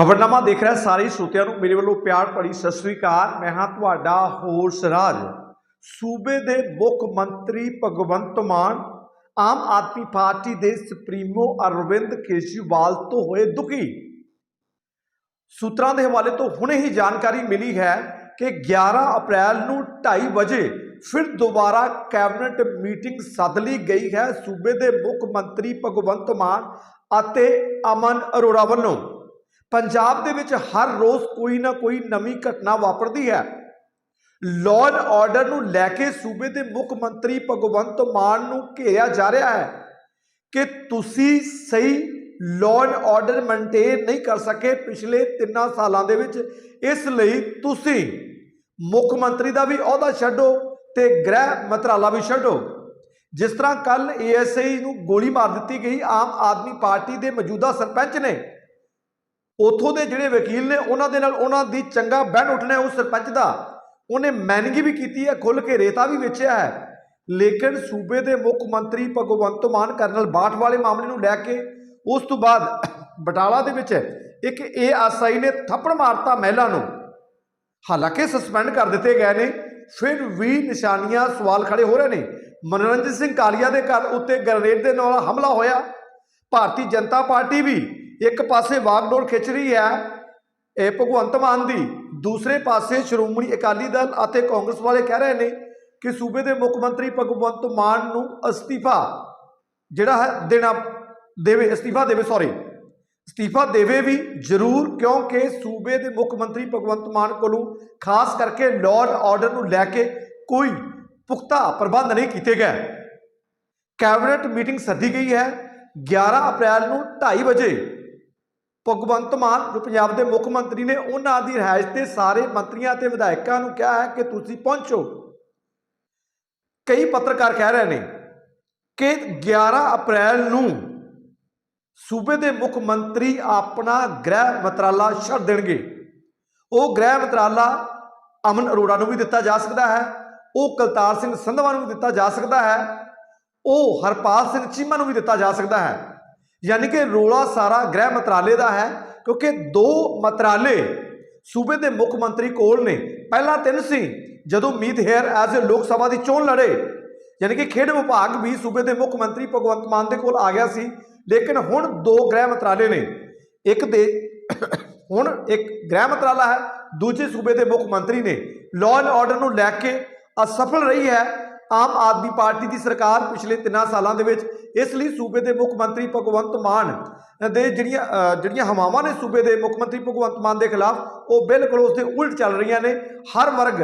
ਖਬਰਨਾਮਾ ਦੇਖ ਰਿਹਾ ਸਾਰੇ ਸਰੋਤਿਆਂ ਨੂੰ। ਮੇਰੇ ਵੱਲੋਂ ਪਿਆਰ ਭਰੀ ਸਤਿ ਸ੍ਰੀ ਅਕਾਲ। ਮੈਂ ਹਾਂ ਤੁਹਾਡਾ ਹੋਸ ਰਾਜ। ਸੂਬੇ ਦੇ ਮੁੱਖ ਮੰਤਰੀ ਭਗਵੰਤ ਮਾਨ ਆਮ ਆਦਮੀ ਪਾਰਟੀ ਦੇ ਸੁਪਰੀਮੋ ਅਰਵਿੰਦ ਕੇਜਰੀਵਾਲ ਤੋਂ ਹੋਏ ਦੁਖੀ। ਸੂਤਰਾਂ ਦੇ ਹਵਾਲੇ ਤੋਂ ਹੁਣੇ ਹੀ ਜਾਣਕਾਰੀ ਮਿਲੀ ਹੈ ਕਿ 11 ਅਪ੍ਰੈਲ ਨੂੰ 2:30 ਵਜੇ ਫਿਰ ਦੁਬਾਰਾ ਕੈਬਨਿਟ ਮੀਟਿੰਗ ਸੱਦ ਲਈ ਗਈ ਹੈ ਸੂਬੇ ਦੇ ਮੁੱਖ ਮੰਤਰੀ ਭਗਵੰਤ ਮਾਨ ਅਤੇ ਅਮਨ ਅਰੋੜਾ ਵੱਲੋਂ। ਪੰਜਾਬ ਦੇ ਵਿੱਚ ਹਰ ਰੋਜ਼ ਕੋਈ ਨਾ ਕੋਈ ਨਵੀਂ ਘਟਨਾ ਵਾਪਰਦੀ ਹੈ। ਲਾਅ ਐਂਡ ਆਰਡਰ ਨੂੰ ਲੈ ਕੇ ਸੂਬੇ ਦੇ ਮੁੱਖ ਮੰਤਰੀ ਭਗਵੰਤ ਮਾਨ ਨੂੰ ਘੇਰਿਆ ਜਾ ਰਿਹਾ ਹੈ ਕਿ ਤੁਸੀਂ ਸਹੀ ਲਾਅ ਐਂਡ ਆਰਡਰ ਮੇਨਟੇਨ ਨਹੀਂ ਕਰ ਸਕੇ ਪਿਛਲੇ 3 ਸਾਲਾਂ ਦੇ ਵਿੱਚ। ਇਸ ਲਈ ਤੁਸੀਂ ਮੁੱਖ ਮੰਤਰੀ ਦਾ ਵੀ ਅਹੁਦਾ ਛੱਡੋ ਤੇ ਗ੍ਰਹਿ ਮੰਤਰਾਲਾ ਵੀ ਛੱਡੋ। ਜਿਸ ਤਰ੍ਹਾਂ ਕੱਲ ਏਐਸਆਈ ਨੂੰ ਗੋਲੀ ਮਾਰ ਦਿੱਤੀ ਗਈ, ਆਮ ਆਦਮੀ ਪਾਰਟੀ ਦੇ ਮੌਜੂਦਾ ਸਰਪੰਚ ਨੇ। ਉਥੋਂ ਦੇ ਜਿਹੜੇ ਵਕੀਲ ਨੇ, ਉਹਨਾਂ ਦੇ ਨਾਲ ਉਹਨਾਂ ਦੀ ਚੰਗਾ ਬੈਨ ਉੱਠਣਾ ਉਸ ਸਰਪੰਚ ਦਾ। ਉਹਨੇ ਮੈਨਗੀ ਵੀ ਕੀਤੀ ਹੈ ਖੁੱਲ ਕੇ ਰੇਤਾ ਵੀ ਵੇਚਿਆ ਹੈ। ਲੇਕਿਨ ਸੂਬੇ ਦੇ ਮੁੱਖ ਮੰਤਰੀ ਭਗਵੰਤ ਮਾਨ ਕਰਨਲ ਬਾਠ ਵਾਲੇ ਮਾਮਲੇ ਨੂੰ ਲੈ ਕੇ, ਉਸ ਤੋਂ ਬਾਅਦ ਬਟਾਲਾ ਦੇ ਵਿੱਚ ਇੱਕ ਏਐਸਆਈ ਨੇ ਥੱਪੜ ਮਾਰਤਾ ਮਹਿਲਾ ਨੂੰ। ਹਾਲਾਂਕਿ ਸਸਪੈਂਡ ਕਰ ਦਿੱਤੇ ਗਏ ਨੇ, ਫਿਰ ਵੀ ਨਿਸ਼ਾਨੀਆਂ ਸਵਾਲ ਖੜੇ ਹੋ ਰਹੇ ਨੇ। ਮਨੋਰੰਜਨ ਸਿੰਘ ਕਾਲੀਆ ਦੇ ਘਰ ਉੱਤੇ ਗ੍ਰਨੇਡ ਦੇ ਨਾਲ ਹਮਲਾ ਹੋਇਆ। ਭਾਰਤੀ ਜਨਤਾ ਪਾਰਟੀ ਵੀ ਇੱਕ ਪਾਸੇ ਵਾਗਡੋਰ ਖਿੱਚ ਰਹੀ ਹੈ, ਇਹ ਭਗਵੰਤ ਮਾਨ ਦੀ। ਦੂਸਰੇ ਪਾਸੇ ਸ਼੍ਰੋਮਣੀ ਅਕਾਲੀ ਦਲ ਅਤੇ ਕਾਂਗਰਸ ਵਾਲੇ ਕਹਿ ਰਹੇ ਨੇ ਕਿ ਸੂਬੇ ਦੇ ਮੁੱਖ ਮੰਤਰੀ ਭਗਵੰਤ ਮਾਨ ਨੂੰ ਅਸਤੀਫਾ ਜਿਹੜਾ ਹੈ ਦੇਣਾ ਦੇਵੇ, ਅਸਤੀਫਾ ਦੇਵੇ ਸੌਰੀ ਅਸਤੀਫਾ ਦੇਵੇ ਵੀ ਜ਼ਰੂਰ, ਕਿਉਂਕਿ ਸੂਬੇ ਦੇ ਮੁੱਖ ਮੰਤਰੀ ਭਗਵੰਤ ਮਾਨ ਕੋਲੋਂ ਖਾਸ ਕਰਕੇ ਲਾਅ ਐਂਡ ਆਰਡਰ ਨੂੰ ਲੈ ਕੇ ਕੋਈ ਪੁਖਤਾ ਪ੍ਰਬੰਧ ਨਹੀਂ ਕੀਤੇ ਗਏ। ਕੈਬਨਿਟ ਮੀਟਿੰਗ ਸੱਦੀ ਗਈ ਹੈ 11 ਅਪ੍ਰੈਲ ਨੂੰ 2:30 ਵਜੇ। ਭਗਵੰਤ ਮਾਨ, ਜੋ ਪੰਜਾਬ ਦੇ ਮੁੱਖ ਮੰਤਰੀ ਨੇ, ਉਹਨਾਂ ਦੀ ਰਿਹਾਇਸ਼ ਤੇ ਸਾਰੇ ਮੰਤਰੀਆਂ ਤੇ ਵਿਧਾਇਕਾਂ ਨੂੰ ਕਿਹਾ ਹੈ ਕਿ ਤੁਸੀਂ ਪਹੁੰਚੋ। ਕਈ ਪੱਤਰਕਾਰ ਕਹਿ ਰਹੇ ਨੇ ਕਿ 11 ਅਪ੍ਰੈਲ ਨੂੰ ਸੂਬੇ ਦੇ ਮੁੱਖ ਮੰਤਰੀ ਆਪਣਾ ਗ੍ਰਹਿ ਮੰਤਰਾਲਾ ਛੱਡ ਦੇਣਗੇ। ਉਹ ਗ੍ਰਹਿ ਮੰਤਰਾਲਾ ਅਮਨ ਅਰੋੜਾ ਨੂੰ ਵੀ ਦਿੱਤਾ ਜਾ ਸਕਦਾ ਹੈ, ਉਹ ਕਲਤਾਰ ਸਿੰਘ ਸੰਧਵਾ ਨੂੰ ਵੀ ਦਿੱਤਾ ਜਾ ਸਕਦਾ ਹੈ, ਉਹ ਹਰਪਾਲ ਸਿੰਘ ਚੀਮਾ ਨੂੰ ਵੀ ਦਿੱਤਾ ਜਾ ਸਕਦਾ ਹੈ। ਯਾਨੀ ਕਿ ਰੋਲਾ ਸਾਰਾ ਗ੍ਰਹਿ ਮੰਤਰਾਲੇ ਦਾ ਹੈ, ਕਿਉਂਕਿ ਦੋ ਮੰਤਰਾਲੇ ਸੂਬੇ ਦੇ ਮੁੱਖ ਮੰਤਰੀ ਕੋਲ ਨੇ। ਪਹਿਲਾਂ ਤਿੰਨ ਸੀ, ਜਦੋਂ ਮੀਤ ਹੇਅਰ ਐਜ਼ ਅ ਲੋਕ ਸਭਾ ਦੀ ਚੋਣ ਲੜੇ। ਯਾਨੀ ਕਿ ਖੇਡ ਵਿਭਾਗ ਵੀ ਸੂਬੇ ਦੇ ਮੁੱਖ ਮੰਤਰੀ ਭਗਵੰਤ ਮਾਨ ਦੇ ਕੋਲ ਆ ਗਿਆ ਸੀ, ਲੇਕਿਨ ਹੁਣ ਦੋ ਗ੍ਰਹਿ ਮੰਤਰਾਲੇ ਨੇ। ਇੱਕ ਦੇ ਹੁਣ ਇੱਕ ਗ੍ਰਹਿ ਮੰਤਰਾਲਾ ਹੈ, ਦੂਜੇ ਸੂਬੇ ਦੇ ਮੁੱਖ ਮੰਤਰੀ ਨੇ। ਲਾਅ ਐਂਡ ਆਰਡਰ ਨੂੰ ਲੈ ਕੇ ਅਸਫਲ ਰਹੀ ਹੈ ਆਮ ਆਦਮੀ ਪਾਰਟੀ ਦੀ ਸਰਕਾਰ ਪਿਛਲੇ 3 ਸਾਲਾਂ ਦੇ ਵਿੱਚ ਇਸ ਲਈ ਸੂਬੇ ਦੇ ਮੁੱਖ ਮੰਤਰੀ ਭਗਵੰਤ ਮਾਨ ਦੇ ਜਿਹੜੀਆਂ ਜਿਹੜੀਆਂ ਹਵਾਵਾਂ ਨੇ ਸੂਬੇ ਦੇ ਮੁੱਖ ਮੰਤਰੀ ਭਗਵੰਤ ਮਾਨ ਦੇ ਖਿਲਾਫ, ਉਹ ਬਿਲਕੁਲ ਉਸ ਦੇ ਉਲਟ ਚੱਲ ਰਹੀਆਂ ਨੇ। ਹਰ ਵਰਗ,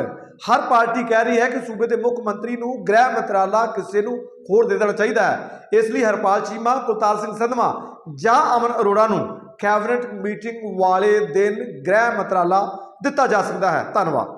ਹਰ ਪਾਰਟੀ ਕਹਿ ਰਹੀ ਹੈ ਕਿ ਸੂਬੇ ਦੇ ਮੁੱਖ ਮੰਤਰੀ ਨੂੰ ਗ੍ਰਹਿ ਮੰਤਰਾਲਾ ਕਿਸੇ ਨੂੰ ਹੋਰ ਦੇ ਦੇਣਾ ਚਾਹੀਦਾ ਹੈ। ਇਸ ਲਈ ਹਰਪਾਲ ਚੀਮਾ, ਕੁਲਤਾਰ ਸਿੰਘ ਸੰਧਵਾ ਜਾਂ ਅਮਨ ਅਰੋੜਾ ਨੂੰ ਕੈਬਨਿਟ ਮੀਟਿੰਗ ਵਾਲੇ ਦਿਨ ਗ੍ਰਹਿ ਮੰਤਰਾਲਾ ਦਿੱਤਾ ਜਾ ਸਕਦਾ ਹੈ। ਧੰਨਵਾਦ।